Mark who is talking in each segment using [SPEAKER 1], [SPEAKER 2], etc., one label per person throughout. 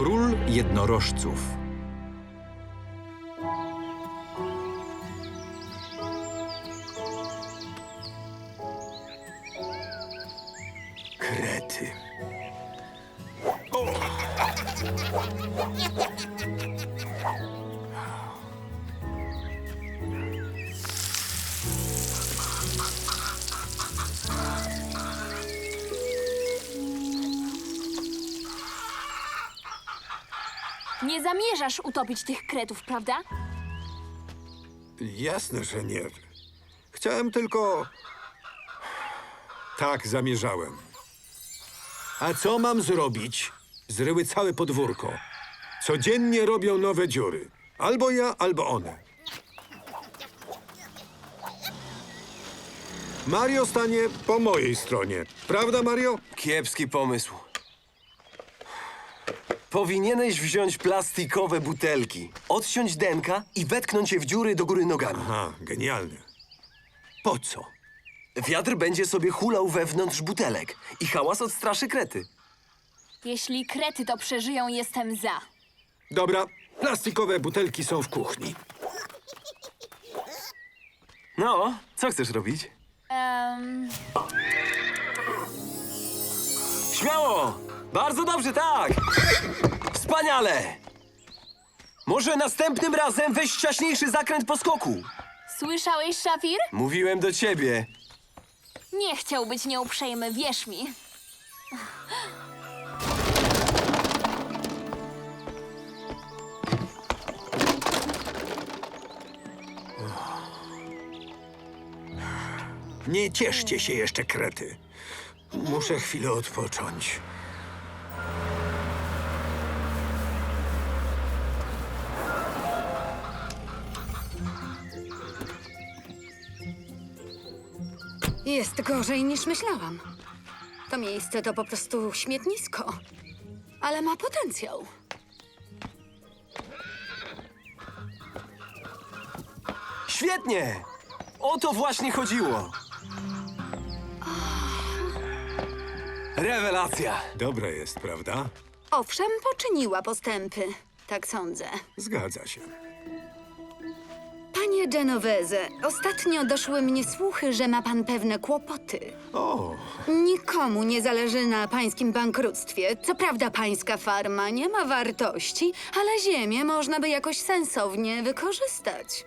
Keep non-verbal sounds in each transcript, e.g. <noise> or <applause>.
[SPEAKER 1] Król jednorożców.
[SPEAKER 2] Zamierzasz utopić tych kretów, prawda?
[SPEAKER 3] Jasne, że nie. Chciałem tylko. Tak zamierzałem. A co mam zrobić? Zryły całe podwórko. Codziennie robią nowe dziury. Albo ja, albo one. Mario stanie po mojej stronie. Prawda, Mario?
[SPEAKER 4] Kiepski pomysł. Powinieneś wziąć plastikowe butelki, odciąć denka i wetknąć je w dziury do góry nogami.
[SPEAKER 3] Aha, genialne. Po co?
[SPEAKER 4] Wiatr będzie sobie hulał wewnątrz butelek i hałas odstraszy krety.
[SPEAKER 2] Jeśli krety to przeżyją, jestem za.
[SPEAKER 3] Dobra, plastikowe butelki są w kuchni.
[SPEAKER 4] No, co chcesz robić?
[SPEAKER 2] Em,
[SPEAKER 4] Śmiało! Bardzo dobrze, tak! Wspaniale! Może następnym razem weź ciaśniejszy zakręt po skoku.
[SPEAKER 2] słyszałeś, Szafir?
[SPEAKER 4] Mówiłem do ciebie.
[SPEAKER 2] Nie chciał być nieuprzejmy, wierz mi.
[SPEAKER 3] Nie cieszcie się jeszcze, krety. Muszę chwilę odpocząć.
[SPEAKER 5] Jest gorzej niż myślałam. To miejsce to po prostu śmietnisko. Ale ma potencjał.
[SPEAKER 4] Świetnie! O to właśnie chodziło. Rewelacja!
[SPEAKER 3] Dobra jest, prawda?
[SPEAKER 5] Owszem, poczyniła postępy. Tak sądzę.
[SPEAKER 3] Zgadza się.
[SPEAKER 5] Panie Genovese, ostatnio doszły mnie słuchy, że ma pan pewne kłopoty.
[SPEAKER 3] O,
[SPEAKER 5] Nikomu nie zależy na pańskim bankructwie. Co prawda pańska farma nie ma wartości, ale ziemię można by jakoś sensownie wykorzystać.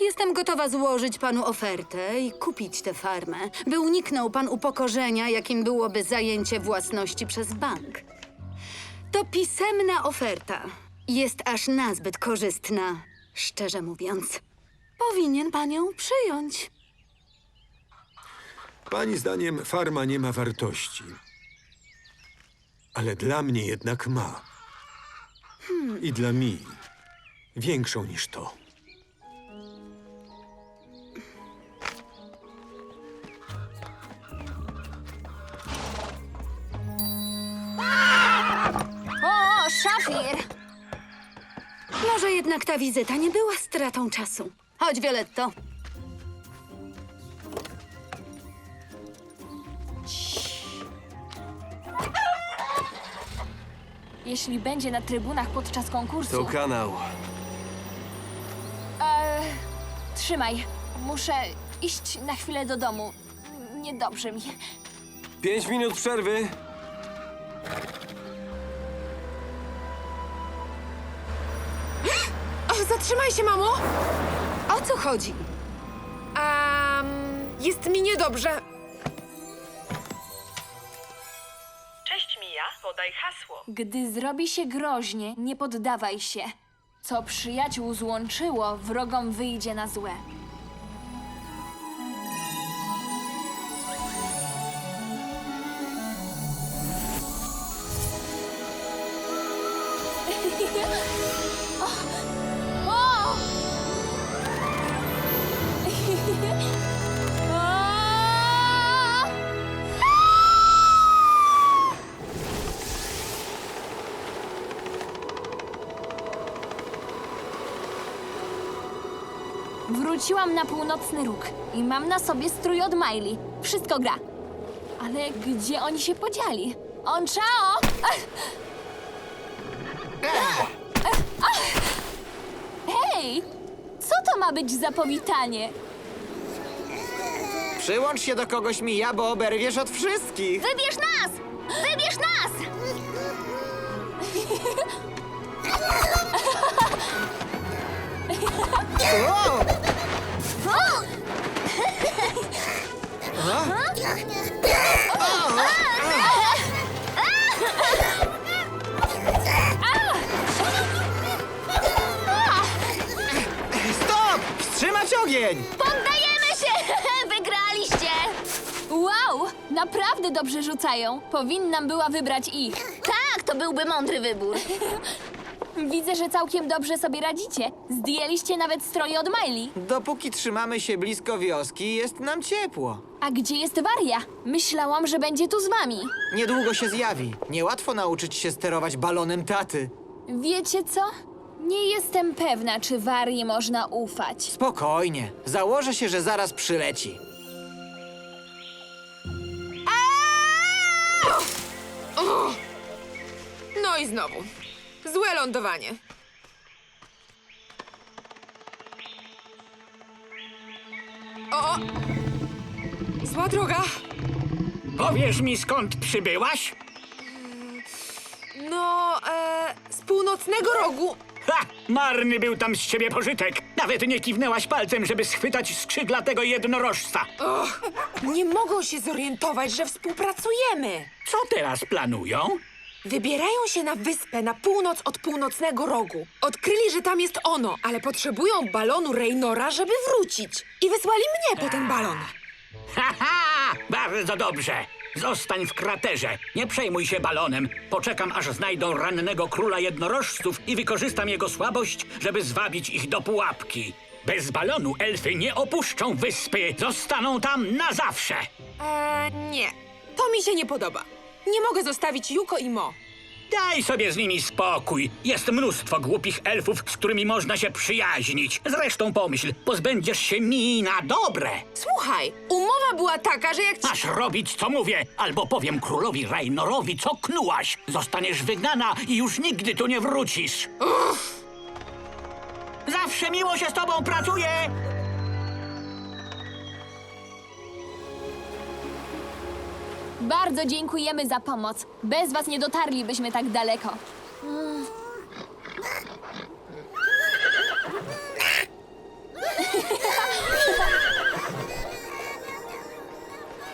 [SPEAKER 5] Jestem gotowa złożyć panu ofertę i kupić tę farmę, by uniknął pan upokorzenia, jakim byłoby zajęcie własności przez bank. To pisemna oferta. Jest aż nazbyt korzystna, szczerze mówiąc. Powinien pan ją przyjąć.
[SPEAKER 3] pani zdaniem farma nie ma wartości. Ale dla mnie jednak ma. I dla mi. Większą niż to.
[SPEAKER 2] O, Szafir!
[SPEAKER 5] Może jednak ta wizyta nie była stratą czasu. Chodź, Violetto.
[SPEAKER 2] Jeśli będzie na trybunach podczas konkursu...
[SPEAKER 4] To kanał.
[SPEAKER 2] E, trzymaj. Muszę iść na chwilę do domu. Niedobrze mi.
[SPEAKER 4] Pięć minut przerwy.
[SPEAKER 6] O, zatrzymaj się, mamo!
[SPEAKER 5] O co chodzi?
[SPEAKER 6] Um, jest mi niedobrze.
[SPEAKER 7] Cześć Mija, podaj hasło.
[SPEAKER 2] Gdy zrobi się groźnie, nie poddawaj się. Co przyjaciół złączyło, wrogom wyjdzie na złe. Wróciłam na północny róg i mam na sobie strój od Miley. Wszystko gra. Ale gdzie oni się podzieli? On czao! Hej! Co to ma być za powitanie?
[SPEAKER 1] Przyłącz się do kogoś, Mija, bo oberwiesz od wszystkich.
[SPEAKER 2] Wybierz nas! Wybierz nas!
[SPEAKER 1] Stop! Wstrzymać ogień!
[SPEAKER 2] Poddajemy się! <laughs> Wygraliście! Wow! Naprawdę dobrze rzucają. Powinnam była wybrać ich. Tak, to byłby mądry wybór. <laughs> Widzę, że całkiem dobrze sobie radzicie. Zdjęliście nawet stroje od Miley.
[SPEAKER 1] Dopóki trzymamy się blisko wioski, jest nam ciepło.
[SPEAKER 2] A gdzie jest Waria? Myślałam, że będzie tu z wami.
[SPEAKER 1] Niedługo się zjawi. Niełatwo nauczyć się sterować balonem taty.
[SPEAKER 2] Wiecie co? Nie jestem pewna, czy Warii można ufać.
[SPEAKER 1] Spokojnie. Założę się, że zaraz przyleci.
[SPEAKER 6] No i znowu. Złe lądowanie. O! Zła droga.
[SPEAKER 8] Powiesz mi, skąd przybyłaś?
[SPEAKER 6] No, e, z północnego rogu.
[SPEAKER 8] Ha! Marny był tam z ciebie pożytek. Nawet nie kiwnęłaś palcem, żeby schwytać skrzydlatego jednorożca.
[SPEAKER 6] Och, nie mogą się zorientować, że współpracujemy.
[SPEAKER 8] Co teraz planują?
[SPEAKER 6] Wybierają się na wyspę na północ od północnego rogu. Odkryli, że tam jest ono, ale potrzebują balonu Reynora, żeby wrócić. I wysłali mnie po ten balon.
[SPEAKER 8] Ha, ha! Bardzo dobrze. Zostań w kraterze. Nie przejmuj się balonem. Poczekam, aż znajdą rannego króla jednorożców i wykorzystam jego słabość, żeby zwabić ich do pułapki. Bez balonu elfy nie opuszczą wyspy. Zostaną tam na zawsze.
[SPEAKER 6] Eee, nie. To mi się nie podoba. Nie mogę zostawić Juko i Mo.
[SPEAKER 8] Daj sobie z nimi spokój. Jest mnóstwo głupich elfów, z którymi można się przyjaźnić. Zresztą pomyśl, pozbędziesz się mi na dobre.
[SPEAKER 6] Słuchaj, umowa była taka, że jak ci...
[SPEAKER 8] Masz robić, co mówię, albo powiem królowi Rainorowi, co knułaś. Zostaniesz wygnana i już nigdy tu nie wrócisz. Zawsze miło się z tobą pracuje.
[SPEAKER 2] Bardzo dziękujemy za pomoc. Bez was nie dotarlibyśmy tak daleko. <laughs>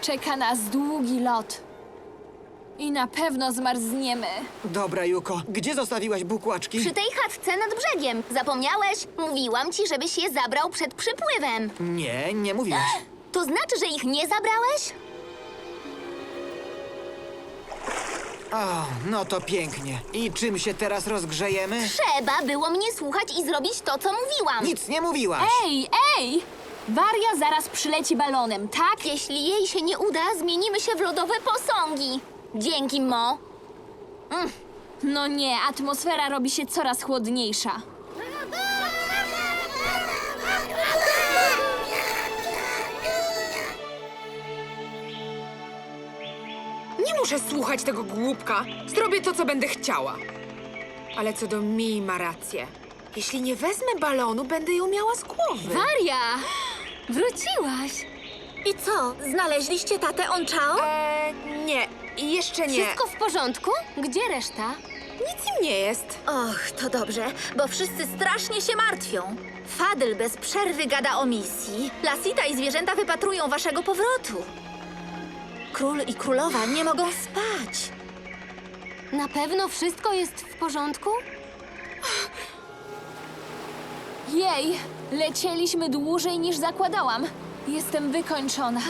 [SPEAKER 2] Czeka nas długi lot. I na pewno zmarzniemy.
[SPEAKER 1] Dobra, Juko. Gdzie zostawiłaś bukłaczki?
[SPEAKER 9] Przy tej chatce nad brzegiem. Zapomniałeś? Mówiłam ci, żebyś je zabrał przed przypływem.
[SPEAKER 1] Nie, nie mówiłaś.
[SPEAKER 9] To znaczy, że ich nie zabrałeś?
[SPEAKER 1] O, no to pięknie. I czym się teraz rozgrzejemy?
[SPEAKER 9] Trzeba było mnie słuchać i zrobić to, co mówiłam.
[SPEAKER 1] Nic nie mówiłaś.
[SPEAKER 2] Ej, ej! Waria zaraz przyleci balonem, tak?
[SPEAKER 9] Jeśli jej się nie uda, zmienimy się w lodowe posągi. Dzięki, Mo.
[SPEAKER 2] No nie, atmosfera robi się coraz chłodniejsza.
[SPEAKER 6] Nie muszę słuchać tego głupka. Zrobię to, co będę chciała. Ale co do mi ma rację. Jeśli nie wezmę balonu, będę ją miała z głowy.
[SPEAKER 2] Waria! Wróciłaś!
[SPEAKER 9] I co? Znaleźliście tatę Onchao?
[SPEAKER 6] Eee, nie. Jeszcze nie.
[SPEAKER 9] Wszystko w porządku? Gdzie reszta?
[SPEAKER 6] Nic im nie jest.
[SPEAKER 9] Och, to dobrze, bo wszyscy strasznie się martwią. Fadl bez przerwy gada o misji. Lasita i zwierzęta wypatrują waszego powrotu. Król i królowa nie mogą spać. Na pewno wszystko jest w porządku?
[SPEAKER 2] Jej, lecieliśmy dłużej niż zakładałam. Jestem wykończona.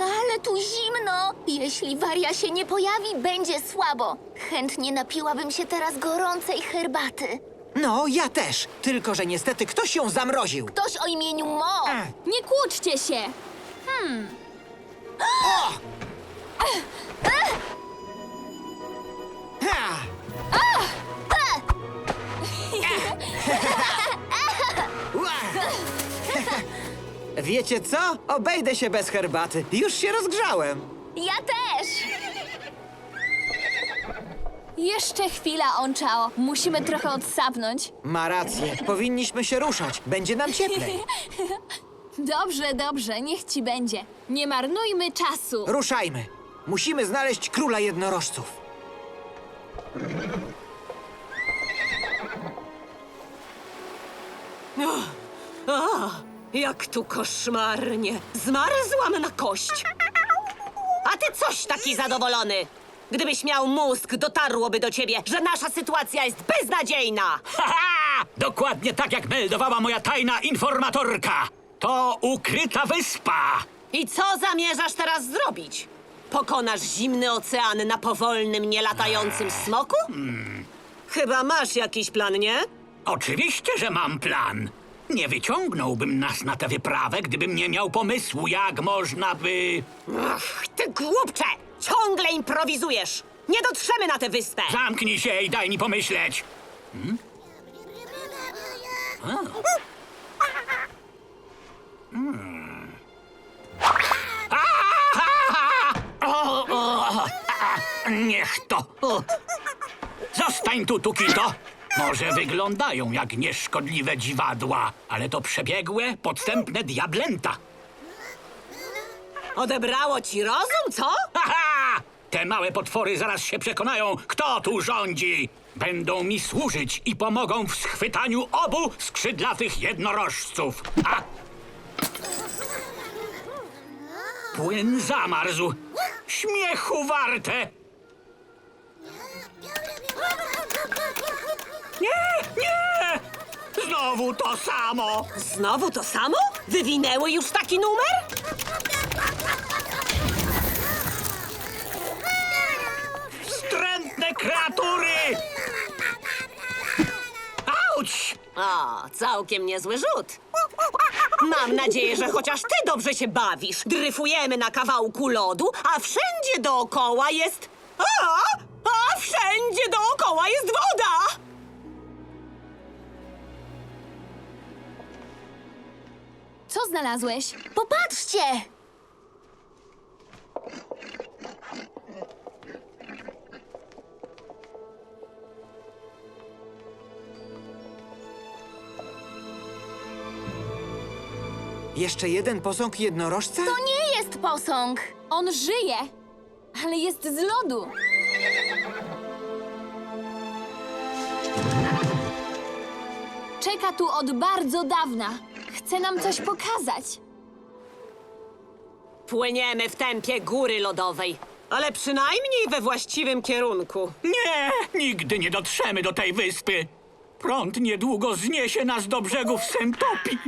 [SPEAKER 9] Ale tu zimno! Jeśli Waria się nie pojawi, będzie słabo. Chętnie napiłabym się teraz gorącej herbaty.
[SPEAKER 1] No, ja też. Tylko, że niestety ktoś ją zamroził.
[SPEAKER 9] Ktoś o imieniu Mo!
[SPEAKER 2] Nie kłóćcie się!
[SPEAKER 1] Ha! <laughs> Wiecie co? Obejdę się bez herbaty. Już się rozgrzałem.
[SPEAKER 9] Ja też!
[SPEAKER 2] Jeszcze chwila, Onchao. Musimy trochę odsapnąć.
[SPEAKER 1] Ma rację. Powinniśmy się ruszać. Będzie nam cieplej. <laughs>
[SPEAKER 2] Dobrze, dobrze, niech ci będzie. Nie marnujmy czasu.
[SPEAKER 1] Ruszajmy. Musimy znaleźć króla jednorożców.
[SPEAKER 10] Jak tu koszmarnie! Zmarzłam na kość! A ty coś taki zadowolony! Gdybyś miał mózg, dotarłoby do ciebie, że nasza sytuacja jest beznadziejna!
[SPEAKER 8] Haha! Dokładnie tak, jak meldowała moja tajna informatorka. To ukryta wyspa.
[SPEAKER 10] I co zamierzasz teraz zrobić? Pokonasz zimny ocean na powolnym, nielatającym smoku? Chyba masz jakiś plan, nie?
[SPEAKER 8] Oczywiście, że mam plan. Nie wyciągnąłbym nas na tę wyprawę, gdybym nie miał pomysłu, jak można by...
[SPEAKER 10] Ach, ty głupcze! Ciągle improwizujesz! Nie dotrzemy na tę wyspę!
[SPEAKER 8] Zamknij się i daj mi pomyśleć. O, niech to. Zostań tu, Tukito. Może wyglądają jak nieszkodliwe dziwadła, ale to przebiegłe, podstępne diablęta.
[SPEAKER 10] Odebrało ci rozum, co?
[SPEAKER 8] Haha! Te małe potwory zaraz się przekonają, kto tu rządzi. Będą mi służyć i pomogą w schwytaniu obu skrzydlatych jednorożców. A... Płyn zamarzł. Śmiechu warte. Nie, nie! Znowu to samo.
[SPEAKER 10] Znowu to samo? Wywinęły już taki numer?
[SPEAKER 8] Wstrętne kreatury! Auć!
[SPEAKER 10] O, całkiem niezły rzut. Mam nadzieję, że chociaż ty dobrze się bawisz. Dryfujemy na kawałku lodu, a wszędzie dookoła jest... A! A wszędzie
[SPEAKER 2] znalazłeś?
[SPEAKER 9] Popatrzcie!
[SPEAKER 1] Jeszcze jeden posąg jednorożca?
[SPEAKER 2] To nie jest posąg. On żyje, ale jest z lodu. Czeka tu od bardzo dawna. Chce nam coś pokazać.
[SPEAKER 10] Płyniemy w tempie góry lodowej, ale przynajmniej we właściwym kierunku.
[SPEAKER 8] Nie, nigdy nie dotrzemy do tej wyspy. Prąd niedługo zniesie nas do brzegów Sentopi.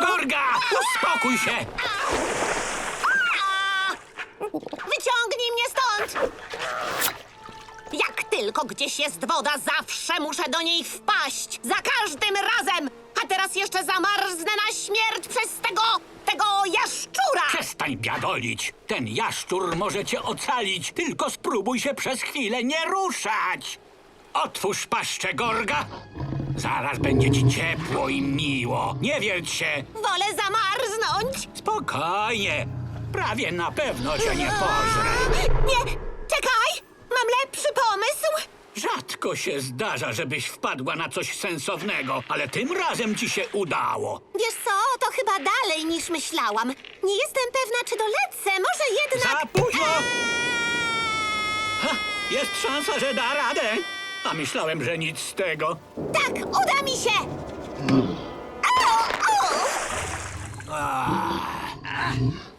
[SPEAKER 8] Gorga, uspokój się!
[SPEAKER 10] Wyciągnij mnie stąd! Tylko gdzieś jest woda, zawsze muszę do niej wpaść. Za każdym razem! A teraz jeszcze zamarznę na śmierć przez tego, tego jaszczura!
[SPEAKER 8] Przestań biadolić. Ten jaszczur może cię ocalić, tylko spróbuj się przez chwilę nie ruszać. Otwórz paszczę, Gorga. Zaraz będzie ci ciepło i miło. Nie wierć się.
[SPEAKER 10] Wolę zamarznąć!
[SPEAKER 8] Spokojnie. Prawie na pewno cię nie pożre.
[SPEAKER 10] Nie, czekaj! Mam lepszy pomysł!
[SPEAKER 8] Rzadko się zdarza, żebyś wpadła na coś sensownego, ale tym razem ci się udało.
[SPEAKER 9] Wiesz co, to chyba dalej niż myślałam. Nie jestem pewna, czy dolecę. Może jednak...
[SPEAKER 8] Za późno! Ha, jest szansa, że da radę. A myślałem, że nic z tego.
[SPEAKER 9] Tak, uda mi się! Au, au!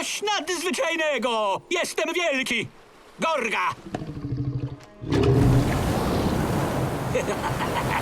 [SPEAKER 8] Coś nadzwyczajnego! Jestem wielki! Gorga! <laughs>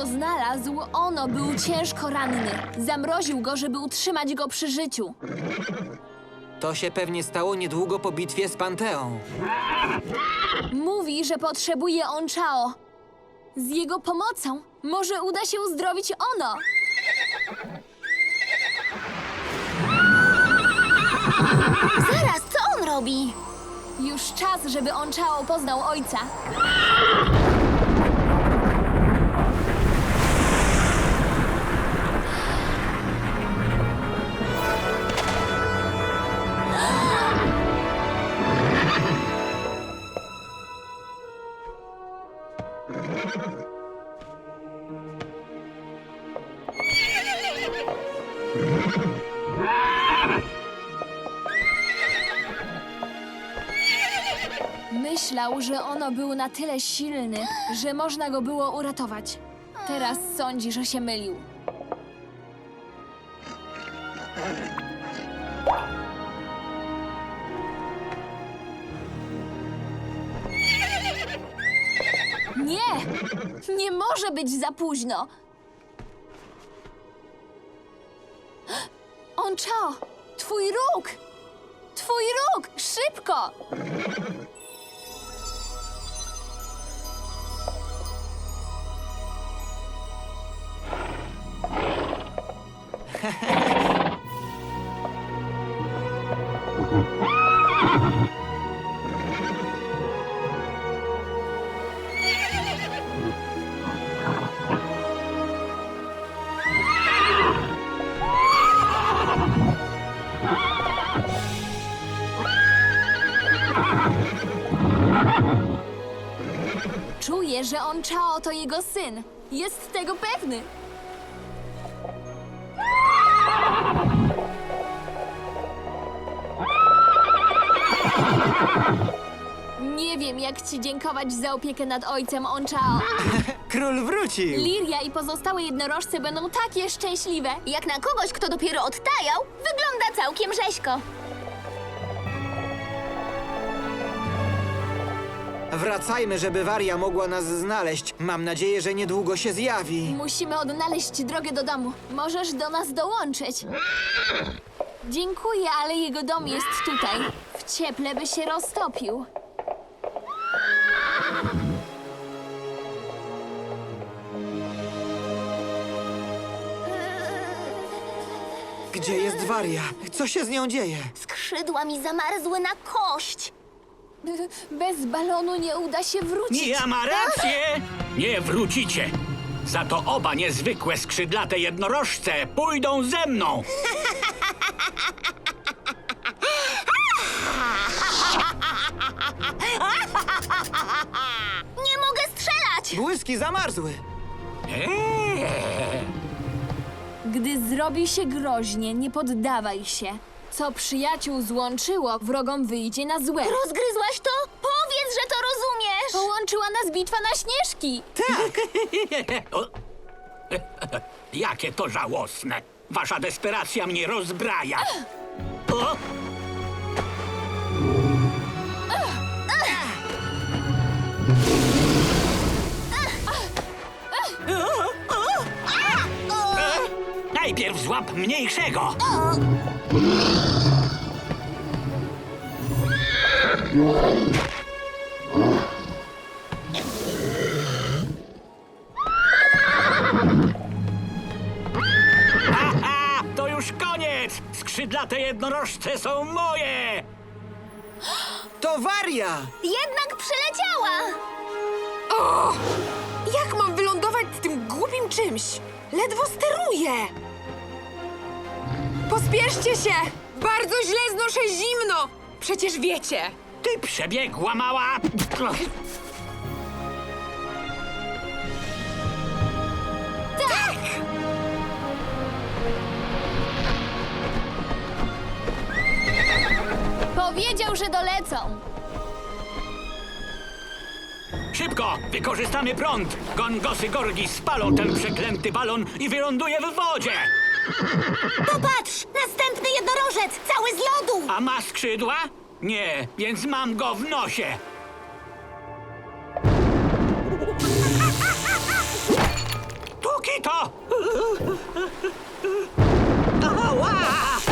[SPEAKER 2] go znalazł, ono był ciężko ranny. Zamroził go, żeby utrzymać go przy życiu.
[SPEAKER 1] To się pewnie stało niedługo po bitwie z Panteą.
[SPEAKER 2] Mówi, że potrzebuje Onchao. Z jego pomocą może uda się uzdrowić ono.
[SPEAKER 9] Zaraz, co on robi?
[SPEAKER 2] Już czas, żeby Onchao poznał ojca. Myślał, że ono był na tyle silny, że można go było uratować. Teraz sądzi, że się mylił. Nie! Nie może być za późno! Oncho! Twój róg! Twój róg! Szybko! <laughs> Że Onchao to jego syn. Jest tego pewny. Nie wiem, jak ci dziękować za opiekę nad ojcem Onchao. <laughs>
[SPEAKER 1] Król wrócił!
[SPEAKER 2] Liria i pozostałe jednorożce będą takie szczęśliwe.
[SPEAKER 9] Jak na kogoś, kto dopiero odtajał, wygląda całkiem rzeźko.
[SPEAKER 1] Wracajmy, żeby Waria mogła nas znaleźć. Mam nadzieję, że niedługo się zjawi.
[SPEAKER 2] Musimy odnaleźć drogę do domu. Możesz do nas dołączyć. Dziękuję, ale jego dom jest tutaj. W cieple by się roztopił.
[SPEAKER 1] Gdzie jest Waria? Co się z nią dzieje?
[SPEAKER 9] Skrzydła mi zamarzły na kość.
[SPEAKER 2] Bez balonu nie uda się wrócić.
[SPEAKER 8] Ja ma rację! Nie wrócicie! Za to oba niezwykłe skrzydlate jednorożce pójdą ze mną!
[SPEAKER 9] Nie mogę strzelać!
[SPEAKER 1] Błyski zamarzły.
[SPEAKER 8] Eee,
[SPEAKER 2] Gdy zrobi się groźnie, nie poddawaj się. Co przyjaciół złączyło, wrogom wyjdzie na złe.
[SPEAKER 9] Rozgryzłaś to? Powiedz, że to rozumiesz!
[SPEAKER 2] Połączyła nas bitwa na śnieżki. <laughs>
[SPEAKER 8] o. <laughs> Jakie to żałosne! Wasza desperacja mnie rozbraja! <gasps> O! Najpierw złap mniejszego! Aha! To już koniec! Skrzydlate jednorożce są moje!
[SPEAKER 1] To Waria!
[SPEAKER 9] Jednak przyleciała!
[SPEAKER 6] O! Jak mam wylądować z tym głupim czymś? Ledwo steruję! Pospieszcie się! Bardzo źle znoszę zimno! Przecież wiecie!
[SPEAKER 8] Ty przebiegła mała...
[SPEAKER 2] Powiedział, że dolecą.
[SPEAKER 8] Szybko! Wykorzystamy prąd! Gongosy Gorgi spalą ten przeklęty balon i wyląduje w wodzie!
[SPEAKER 10] Popatrz! Cały z lodu!
[SPEAKER 8] A ma skrzydła? Nie, więc mam go w nosie! Tukito! Ała!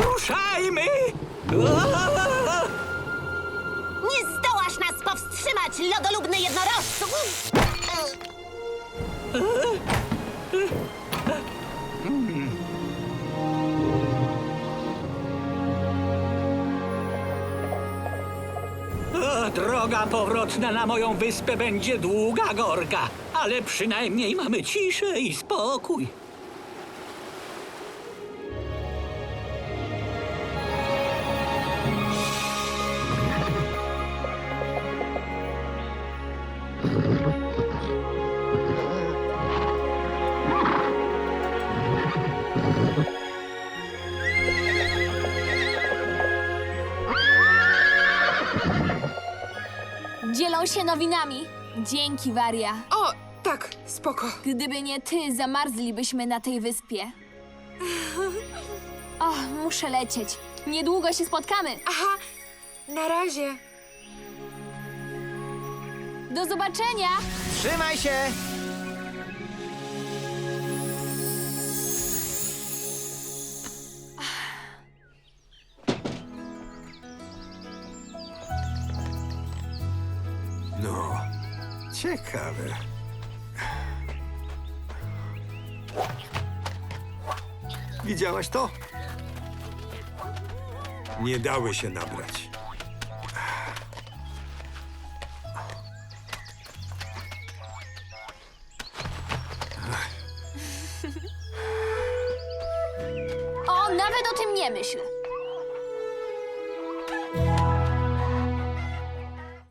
[SPEAKER 8] Ruszajmy!
[SPEAKER 10] Nie zdołasz nas powstrzymać, lodolubny jednorożcu!
[SPEAKER 8] Droga powrotna na moją wyspę będzie długa, Gorka, ale przynajmniej mamy ciszę i spokój.
[SPEAKER 2] Się nowinami. Dzięki, Waria.
[SPEAKER 6] O, tak, spoko.
[SPEAKER 2] Gdyby nie ty, zamarzlibyśmy na tej wyspie. <laughs> O, muszę lecieć. Niedługo się spotkamy.
[SPEAKER 6] Aha, na razie.
[SPEAKER 2] Do zobaczenia!
[SPEAKER 1] Trzymaj się!
[SPEAKER 3] Ciekawe. Widziałaś to? Nie dały się nabrać.